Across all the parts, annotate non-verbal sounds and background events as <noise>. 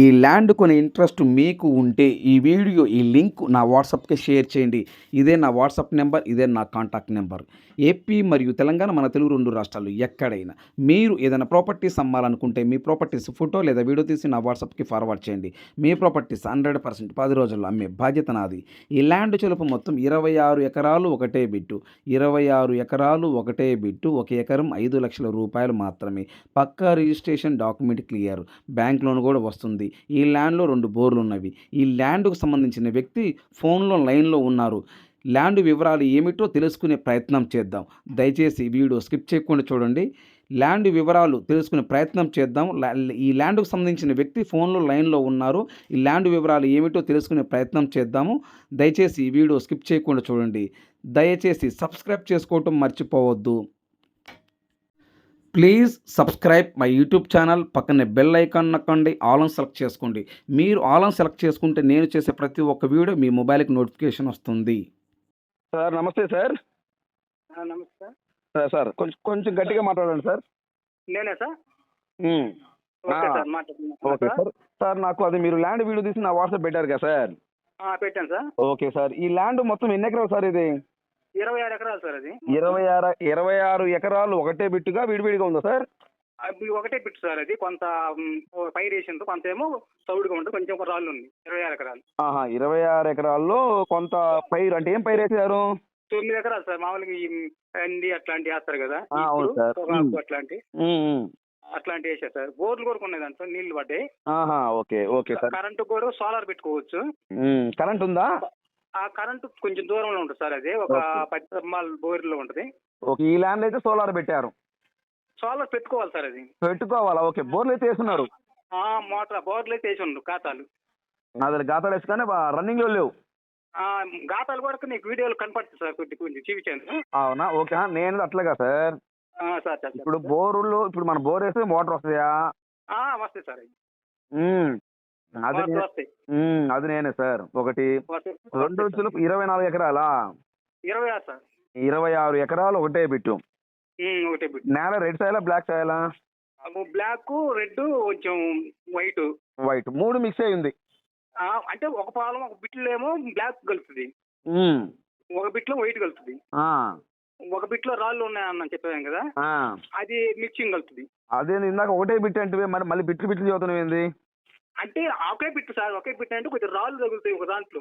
ఈ ల్యాండ్ కొనే ఇంట్రెస్ట్ మీకు ఉంటే ఈ వీడియో ఈ లింక్ నా వాట్సాప్కి షేర్ చేయండి. ఇదే నా వాట్సాప్ నెంబర్ ఇదే నా కాంటాక్ట్ నెంబర్. ఏపీ మరియు తెలంగాణ మన తెలుగు రెండు రాష్ట్రాలు ఎక్కడైనా మీరు ఏదైనా ప్రాపర్టీస్ అమ్మాలనుకుంటే మీ ప్రాపర్టీస్ ఫోటో లేదా వీడియో తీసి నా వాట్సాప్కి ఫార్వర్డ్ చేయండి. మీ ప్రాపర్టీస్ హండ్రెడ్ పర్సెంట్ పది రోజుల్లో అమ్మే బాధ్యత నాది. ఈ ల్యాండ్ చెలుపు మొత్తం ఇరవై ఆరు ఎకరాలు ఒకటే బిట్టు. ఇరవై ఆరు ఎకరాలు ఒకటే బిట్టు. ఒక ఎకరం ఐదు లక్షల రూపాయలు మాత్రమే. పక్కా registration document clear. Bank loan కూడా వస్తుంది. ఈ ల్యాండ్లో రెండు బోర్లు ఉన్నవి ఈ ల్యాండ్కు సంబంధించిన వ్యక్తి ఫోన్లో లైన్లో ఉన్నారు. ల్యాండ్ వివరాలు ఏమిటో తెలుసుకునే ప్రయత్నం చేద్దాం. దయచేసి వీడియో స్కిప్ చేయకుండా చూడండి. ల్యాండ్ వివరాలు తెలుసుకునే ప్రయత్నం చేద్దాం. ఈ ల్యాండ్కు సంబంధించిన వ్యక్తి ఫోన్లో లైన్లో ఉన్నారు. ఈ ల్యాండ్ వివరాలు ఏమిటో తెలుసుకునే ప్రయత్నం చేద్దాము. దయచేసి ఈ వీడియో స్కిప్ చేయకుండా చూడండి. దయచేసి సబ్స్క్రైబ్ చేసుకోవటం మర్చిపోవద్దు. Please subscribe my YouTube channel. పక్కనే బెల్ ఐకాన్ నొక్కండి. ఆల్ సెలెక్ట్ చేసుకోండి. మీరు ఆల్ సెలెక్ట్ చేసుకుంటే నేను చేసే ప్రతి ఒక్క వీడియో మీ మొబైల్కి నోటిఫికేషన్ వస్తుంది. సార్ నమస్తే సార్. నమస్తే. సార్ సార్ కొంచెం కొంచెం గట్టిగా మాట్లాడండి సార్. నేనే sir. Okay sir sir. Sir నాకు అది మీరు ల్యాండ్ వీడియో తీసి నా వాట్సాప్ పెట్టారు కదా సార్. ఆ, పెట్టాను సార్. Okay sir. ఈ ల్యాండ్ మొత్తం ఎన్ని ఎకరాలు సార్ ఇది? ఇరవై ఆరు ఎకరాలు సార్ అది. ఇరవై ఆరు ఇరవై ఆరు ఎకరాలు ఒకటే బిట్టుగా విడివిడిగా ఉందా సార్? అది ఒకటే బిట్ సార్ అది. కొంత మ్, ఓ పైరు వేసిండ్రు కొంత ఏమో సౌడుగా ఉంటుంది కొంచెం ఒక రాళ్ళు ఉంది ఇరవై ఆరు ఎకరాలు. ఆహా ఇరవై ఆరు ఎకరాల్లో కొంత పైరు అంటే ఏం పైరు వేసారు? తొమ్మిది ఎకరాలు సార్ మామూలుగా ఈ కంది అట్లాంటి వేస్తారు కదా అవును సార్. అట్లాంటి. అట్లాంటి వేసారు సార్. బోర్లు కూడా ఉన్నాయి దాంట్లో నీళ్ళు పడ్డాయి. ఆహా ఓకే ఓకే సార్. కరెంటు కూడా సోలార్ పెట్టుకోవచ్చు. కరెంట్ ఉందా? ఆ కరెంటు కొంచెం దూరంలో ఉంటుంది సార్ అది. ఒక. పది స్తంభాల బోర్లో ఉంటుంది. ఓకే. ఈ ల్యాండ్ అయితే సోలార్ పెట్టారు. సోలార్ పెట్టుకోవాలి సార్ అది. పెట్టుకోవాలా? ఓకే. బోర్లు అయితే వేస్తున్నారు ఆ మోటార్ బోర్లు అయితే వేసి ఉండవు ఖాతాలు. అది గాతాలు వేసుకొని రన్నింగ్లో లేవు. ఆ, గాతాలు కూడా నీకు వీడియోలు కనపడుతుంది సార్ కొద్ది కొంచెం చూపించాను అవునా? ఓకే. నేను అట్లాగా సార్. ఆ, సార్ ఇప్పుడు బోరులో ఇప్పుడు మన బోర్ వేస్తే మోటార్ వస్తాయా ఆ, వస్తాయి సార్ అది అది నేనే సార్. ఒకటి రెండు వచ్చులు. ఇరవై నాలుగు ఎకరాలా? ఇరవై ఆరు సార్. ఇరవై ఆరు ఎకరాలు ఒకటే బిట్టు. ఒకటే నేల రెడ్ సాయలా బ్లాక్ సాయలా? బ్లాక్ రెడ్ కొంచెం వైట్. వైట్. మూడు మిక్స్ అయి ఉంది. అంటే ఒక పాలం ఒక బిట్లో ఏమో బ్లాక్ కలుస్తుంది. ఒక బిట్లో వైట్ కలుస్తుంది. ఆ, ఒక బిట్లో రాళ్ళు ఉన్నాయని చెప్పాను కదా. అది మిక్సింగ్ కలుస్తుంది. అదే ఇందాక ఒకటే బిట్ అంటే మరి మళ్ళీ బిట్లు బిట్లు చదువుతున్నావు ఏంది? అంటే ఒకే బిట్ సార్ ఒకే బిట్ అంటే కొంచెం రాళ్ళు తగులుతాయి ఒక దాంట్లో.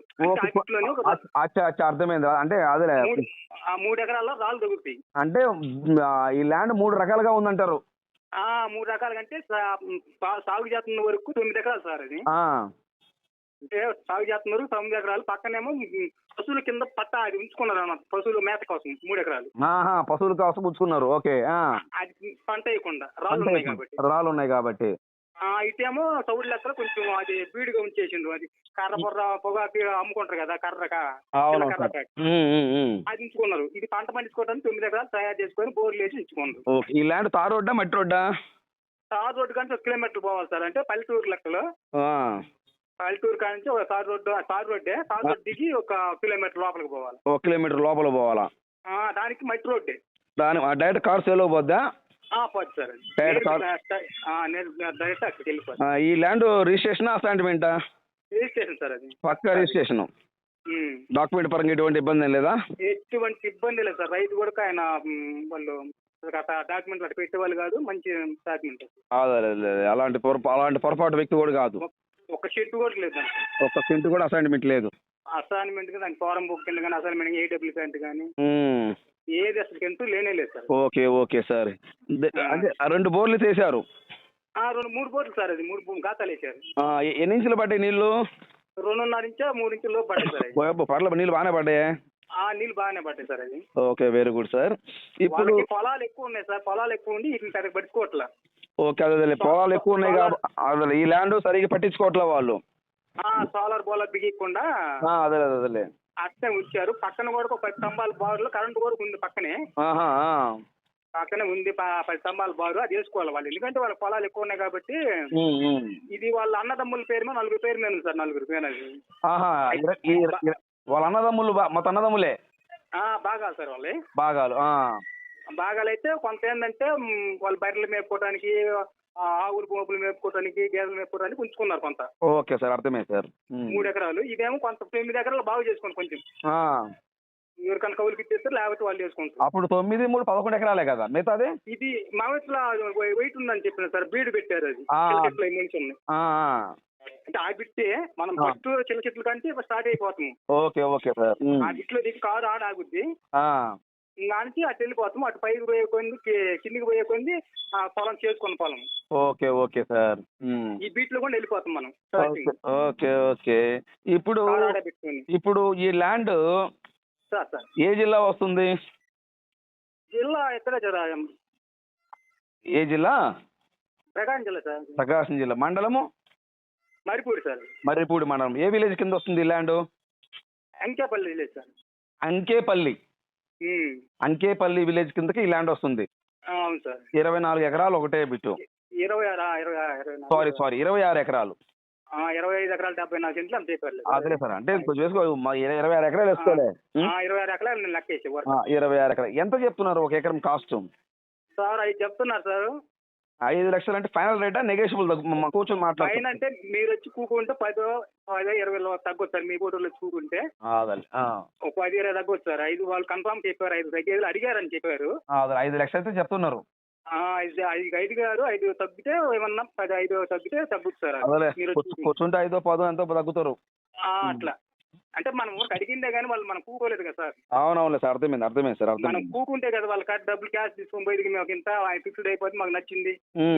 అర్థమైంది? అంటే అదేలే. మూడు ఆ మూడు ఎకరాల్లో రాళ్ళు తగులుతాయి. అంటే ఈ ల్యాండ్ మూడు రకాలుగా ఉందంటారు. ఆ మూడు రకాలుగా అంటే సాగు చేస్తున్న వరకు తొమ్మిది ఎకరాలు సార్ అది. అంటే సాగు చేస్తున్న వరకు తొమ్మిది ఎకరాలు. పక్కనేమో పశువుల కింద పట్ట అది ఉంచుకున్నారు అన్నమాట పశువుల మేత కోసం మూడు ఎకరాలు. పశువులు కాసు పుచ్చుకున్నారు ఓకే. అది పంట వేయకుండా. రాళ్ళు ఉన్నాయి కాబట్టి. రాళ్ళు ఉన్నాయి కాబట్టి. ఇటేమో సౌడు లెక్కలు కొంచెం అది బీడుగా ఉంచేసిండు అది కర్ర బొర్ర పొగాకు అమ్ముకుంటారు కదా కర్ర క- అవును కర్ర సార్. ప్యాక్. ఉమ్, ఉమ్, ఉమ్. అది ఉంచుకున్నారు. ఇది పంట పండించుకోవడానికి తొమ్మిది ఎకరాలు తయారు చేసుకొని బోర్లు వేసి ఉంచుకున్నారు. ఈ ల్యాండ్ తార్ రోడ్డా మట్టి రోడ్డా? తార్ రోడ్డు కంటే ఒక కిలోమీటర్ పోవాలి సార్. అంటే పల్లెటూరు లెక్కలో. పల్లెటూరు కానించి ఒక tar road tar రోడ్డే. Tar road దిగి ఒక కిలోమీటర్ లోపలికి పోవాలి. ఒక కిలోమీటర్ లోపల పోవాలా? దానికి మట్టి రోడ్డే. దాని డైరెక్ట్ కార్ సేల్ పోద్దా ఈ ల్యాండ్ రిజిస్ట్రేషన్ అసైన్మెంటా? రిజిస్ట్రేషన్ సార్ అది. పక్క రిజిస్ట్రేషన్. డాక్యుమెంట్ పరంగా ఎటువంటి ఇబ్బంది లేదా? ఎటువంటి ఇబ్బంది లేదు సార్. రైతు కూడా ఆయన వాళ్ళు డాక్యుమెంట్ అట్లా పెట్టేవాళ్ళు కాదు. మంచి డాక్యుమెంట్. అలాంటి అలాంటి పొరపాటు వ్యక్తి కూడా కాదు. ఒక షెడ్ కూడా లేదు ఒక్క సెంట్ కూడా అసైన్మెంట్ లేదు. అసైన్మెంట్కి దానికి ఫారం బుక్ కింద కానీ అసైన్మెంట్ ఏడబ్ల్యూ ప్యాంట్ కానీ. ఏది అసలు ఎంటూ లేనే లేదు సార్. Okay okay sir. అంటే ఆ రెండు బోర్లు తీశారు. ఆ, రెండు మూడు బోట్లు సార్ అది మూడు బో- గాతాలు వేసారు ఆ, ఎ- ఎన్ని ఇంచులు పడ్డాయి నీళ్ళు రెండున్నర ఇంచా మూడు ఇంచుల లోపు పడ్డాయి సార్ అది. పర్లేదు నీళ్ళు బాగానే పడ్డాయి? ఆ నీళ్ళు బాగానే పడ్డాయి సార్ అది. Okay very good sir. ఇప్పుడు వాళ్ళకి పొలాలు ఎక్కువ ఉన్నాయి సార్ పొలాలు ఎక్కువ ఉండి వీటిని సరిగ్గా పట్టుకోవట్లా ఓకే అదే పొలాలు ఎక్కువ ఉన్నాయి కాబట్టి అదే ఈ ల్యాండ్ సరిగ్గా పట్టించుకోవట్లే వాళ్ళు? ఆ, సోలార్ బోలార్ బిగియకుండా అదే అదే అదేలే అట్నే ఉంచారు. పక్కన కూడా ఒక పది స్తంభాల బారులో కరెంట్ కూడా ఉంది పక్కనే. పక్కనే ఉంది పది స్తంభాల బారు. అది వేసుకోవాలి వాళ్ళు. ఎందుకంటే వాళ్ళ పొలాలు ఎక్కువ ఉన్నాయి కాబట్టి. ఇది వాళ్ళ అన్నదమ్ముల పేరు మీద నలుగురు పేరు మీద సార్ నలుగురు పేరు వాళ్ళ అన్నదమ్ములు మొత్తం అన్నదమ్ములే ఆ, బాగా సార్ వాళ్ళే. బాగాలు ఆ. బాగాలైతే కొంత ఏంటంటే వాళ్ళ బర్రెలు మేపుకోవడానికి ఆవులు గోపులు మేపుకోవడానికి గేదెలు మేపుకోవడానికి ఉంచుకున్నారు కొంత. ఓకే సార్ అర్థమైంది సార్. మూడు ఎకరాలు. ఇదేమో కొంత తొమ్మిది ఎకరాలు బాగు చేసుకోండి కొంచెం. ఎవరికైనా కౌలుకి ఇచ్చేస్తారు లేకపోతే వాళ్ళు చేసుకుంటారు. అప్పుడు తొమ్మిది మూడు పదకొండు ఎకరాలే కదా మిగతాది? ఇది మావెట్ల వెయిట్ ఉందని చెప్పిన సార్ బీడు పెట్టారు అది. ఉన్నాయి. అంటే ఆ బిట్టే మనం. ఫస్ట్ చిలకెట్లు కంటే స్టార్ట్ అయిపోతాము. Okay okay sir. ఆ బిట్లో దిగి కారు ఆడ ఆగుద్ది దానికి అటు వెళ్ళిపోతాము. అటు పైకి పోయే కొంది కిందికి పోయే కొంది ఆ పొలం చేసుకున్న పొలం. Okay okay sir. ఈ బీట్లో కూడా వెళ్ళిపోతాం మనం. ఓకే ఓకే ఇప్పుడు ఇప్పుడు ఈ ల్యాండ్ సార్ సార్. ఏ జిల్లా వస్తుంది? జిల్లా ఎక్కడ ఏ జిల్లా? ప్రకాశం జిల్లా సార్. ప్రకాశం జిల్లా. మండలము? మరిపూడి సార్. మర్రిపూడి మండలం. ఏ విలేజ్ కింద వస్తుంది ఈ land? Ankepalli village sir. Ankepalli. Ankepalli village కిందకి ఈ ల్యాండ్ వస్తుంది. అవును సార్. ఇరవై నాలుగు ఎకరాలు ఒకటే బిట్టు. ఇరవై ఆరు. సారీ సారీ ఇరవై ఆరు ఎకరాలు. ఆ, ఇరవై ఐదు ఎకరాలు డెబ్బై నాలుగు సెంట్లు అంతే అదే సార్ అంటే కొంచెం వేసుకో ఇరవై ఆరు ఎకరాలు వేసుకోలే. ఇరవై ఆరు ఎకరాలు లెక్కేసి ఇరవై ఆరు ఎకరాలు. ఎంత చెప్తున్నారు ఒక ఎకరం కాస్ట్? సార్ అవి చెప్తున్నారు సార్. ఐదు లక్షలు అంటే ఫైనల్ రేటా? నెగోషియబుల్ కూర్చొని పైన మాట్లాడుతున్నాం అంటే మీరు వచ్చి కూకుంటే పదో పదో ఇరవై తగ్గొచ్చు సార్. మీ బోర్డులో వచ్చి కూకుంటే. ఒక పది ఇరవై తగ్గొచ్చు సార్. ఐదు వాళ్ళు కన్ఫర్మ్ చెప్పారు ఐదు తగ్గేది అడిగారని చెప్పారు. ఐదు లక్షలు అయితే చెప్తున్నారు ఐదు ఐదు గారు ఐదు తగ్గితే ఏమన్నా పది ఐదు తగ్గితే కూర్చు- కూర్చుంటే ఐదో పదో ఎంతో తగ్గుతారు. అట్లా. అంటే మనం <laughs> ఊరికి అడిగిందే కానీ వాళ్ళు మనం కూకోలేదు కదా సార్. అవునవునులే సార్ అర్థమైంది అర్థమైంది సార్ మనం కూకుంటే కదా వాళ్ళు కట్ డబ్బులు క్యాష్ తీసుకొని పోయి మాకు ఇంత ఫిక్స్డ్ అయిపోతే మాకు నచ్చింది.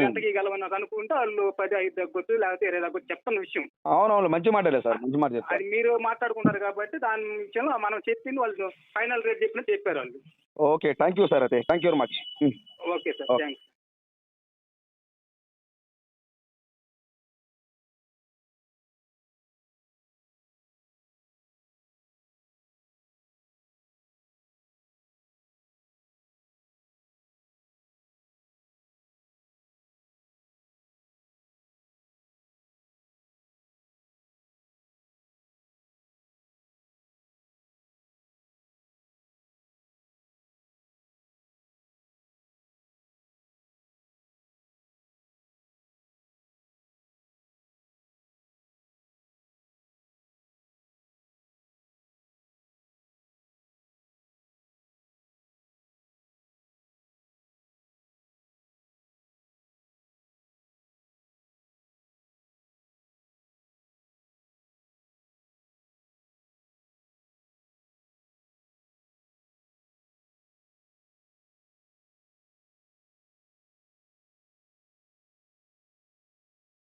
ఎంతకి గలవని నాకు అనుకుంటే వాళ్ళు పది ఐదు తగ్గొచ్చు లేకపోతే ఇరవై తగ్గొచ్చు చెప్తున్న విషయం. అవునవును మంచి మాటలే సార్ మంచి మాట అది మీరు మాట్లాడుకుంటారు కాబట్టి దాని విషయంలో మనం చెప్పింది వాళ్ళు ఫైనల్ రేట్ చెప్పినట్టు చెప్పారు వాళ్ళు. ఓకే థ్యాంక్ యూ సార్ అయితే thank you very much. Okay sir. Thanks